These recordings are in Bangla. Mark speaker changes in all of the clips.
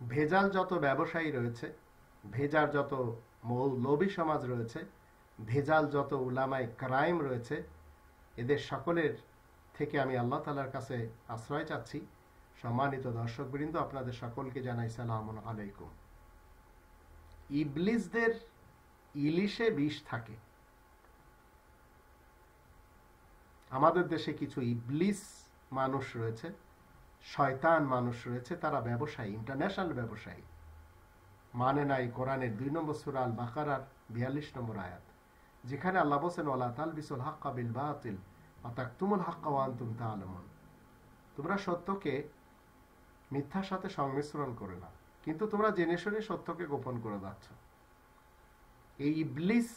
Speaker 1: ভেজাল যত ব্যবসায়ী রয়েছে, ভেজাল যত লবি সমাজ রয়েছে, ভেজাল যত উলামায় ক্রাইম রয়েছে, এদের সকলের থেকে আমি আল্লাহ তালার কাছে আশ্রয় চাচ্ছি। সম্মানিত দর্শকবৃন্দ, আপনাদের সকলকে জানাই সালাম আলাইকুম। ইবলিসদের ইলিশে বিষ থাকে। আমাদের দেশে কিছু ইবলিস মানুষ রয়েছে। শয়তান মানুষ রয়েছে, তারা ব্যবসায়ী ইন্টারন্যাশনাল ব্যবসায়ী। মানে নাই কোরআনের দুই নম্বর সুরাল বাকারার বিয়াল্লিশ নম্বর আয়াত। যেখানে আল্লাহ বসেন ওলা তাল বিসুল হাক্কা বিল বাতিল অর্থাৎ তুমুল হাক্কা ওয়ান তুম তা আলমন তোমরা সত্যকে মিথ্যার সাথে সংমিশ্রণ করে না কিন্তু তোমরা জেনে শুনে সত্যকে গোপন করে যাচ্ছ। এই ইবলিস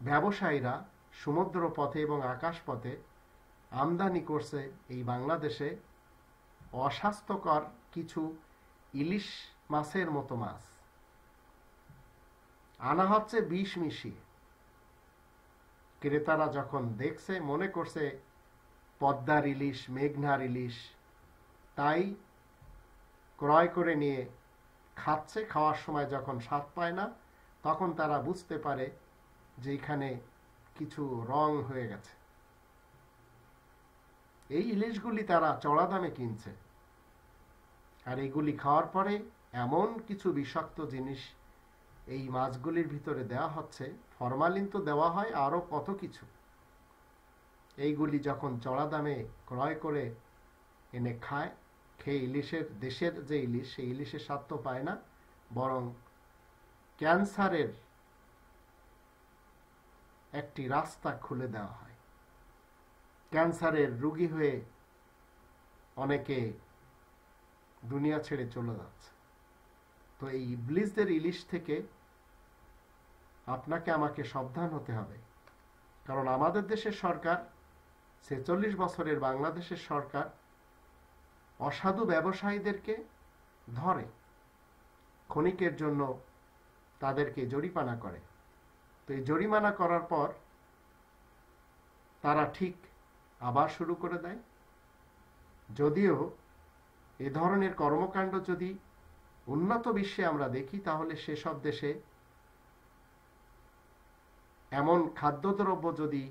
Speaker 1: ব্যবসায়ীরা সমুদ্র পথে এবং আকাশ পথে আমদানি করছে এই বাংলাদেশে অস্বাস্থ্যকর কিছু ইলিশ মাছের মতো মাছ। আনা হচ্ছে বিষ মিশিয়ে। ক্রেতারা যখন দেখছে, মনে করছে, পদ্মার ইলিশ, মেঘনার ইলিশ, তাই ক্রয় করে নিয়ে খাচ্ছে। খাওয়ার সময় যখন স্বাদ পায় না, তখন তারা বুঝতে পারে যে এখানে কিছু রং হয়ে গেছে। এই ইলিশগুলি তারা চড়া দামে কিনছে। আর এগুলি খাওয়ার পরে এমন কিছু বিষাক্ত জিনিস এই মাছগুলির ভিতরে দেওয়া হচ্ছে, ফরমালিন তো দেওয়া হয় আরও কত কিছু। এইগুলি যখন চড়া দামে ক্রয় করে এনে খায় খেয়ে ইলিশের দেশের যে ইলিশ, সেই ইলিশের স্বাদ তো পায় না, বরং ক্যান্সারের একটি রাস্তা খুলে দেওয়া হয়। ক্যান্সারের রুগী হয়ে অনেকে দুনিয়া ছেড়ে চলে যাচ্ছে। তো এই ব্লিজদের ইলিশ থেকে আপনাকে আমাকে সাবধান হতে হবে। কারণ আমাদের দেশের সরকার, ছেচল্লিশ বছরের বাংলাদেশের সরকার অসাধু ব্যবসায়ীদেরকে ধরে, ক্ষণিকের জন্য তাদেরকে জরিমানা করে। তো এই জরিমানা করার পর তারা ঠিক আবার শুরু করে দেয়। যদিও এ ধরনের কর্মকাণ্ড যদি উন্নত বিশ্বে আমরা দেখি, তাহলে সেসব দেশে এমন খাদ্যদ্রব্য যদি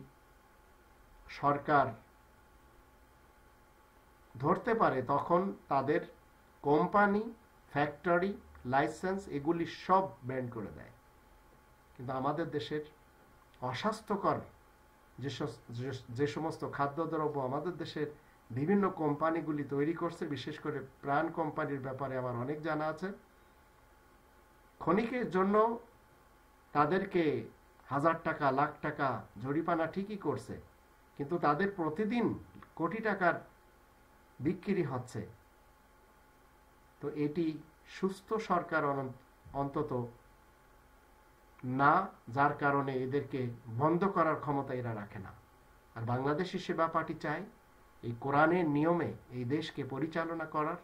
Speaker 1: সরকার ধরতে পারে, তখন তাদের কোম্পানি, ফ্যাক্টরি, লাইসেন্স এগুলি সব ব্যান্ড করে দেয়। কিন্তু আমাদের দেশের অস্বাস্থ্যকর যে সমস্ত খাদ্যদ্রব্য আমাদের দেশের বিভিন্ন কোম্পানিগুলি তৈরি করছে, বিশেষ করে প্রাণ কোম্পানির ব্যাপারে আমার অনেক জানা আছে। ক্ষণিকের জন্য তাদেরকে হাজার টাকা, লাখ টাকা জরিপানা ঠিকই করছে, কিন্তু তাদের প্রতিদিন কোটি টাকার বিক্রি হচ্ছে। তো এটি সুস্থ সরকার অন্তত না, যার কারণে এদেরকে বন্ধ করার ক্ষমতা এরা রাখে না। আর বাংলাদেশি সেবা পার্টি চায় এই কোরআনের নিয়মে এই দেশকে পরিচালনা করার,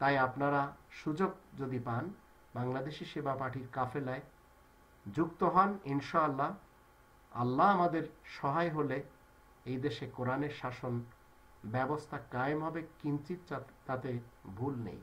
Speaker 1: তাই আপনারা সুযোগ যদি পান, বাংলাদেশি সেবা পার্টির কাফেলায় যুক্ত হন, ইনশাআল্লাহ। আল্লাহ আমাদের সহায় হলে এই দেশে কোরআনের শাসন ব্যবস্থা কায়েম হবে, কিঞ্চিত তাতে ভুল নেই।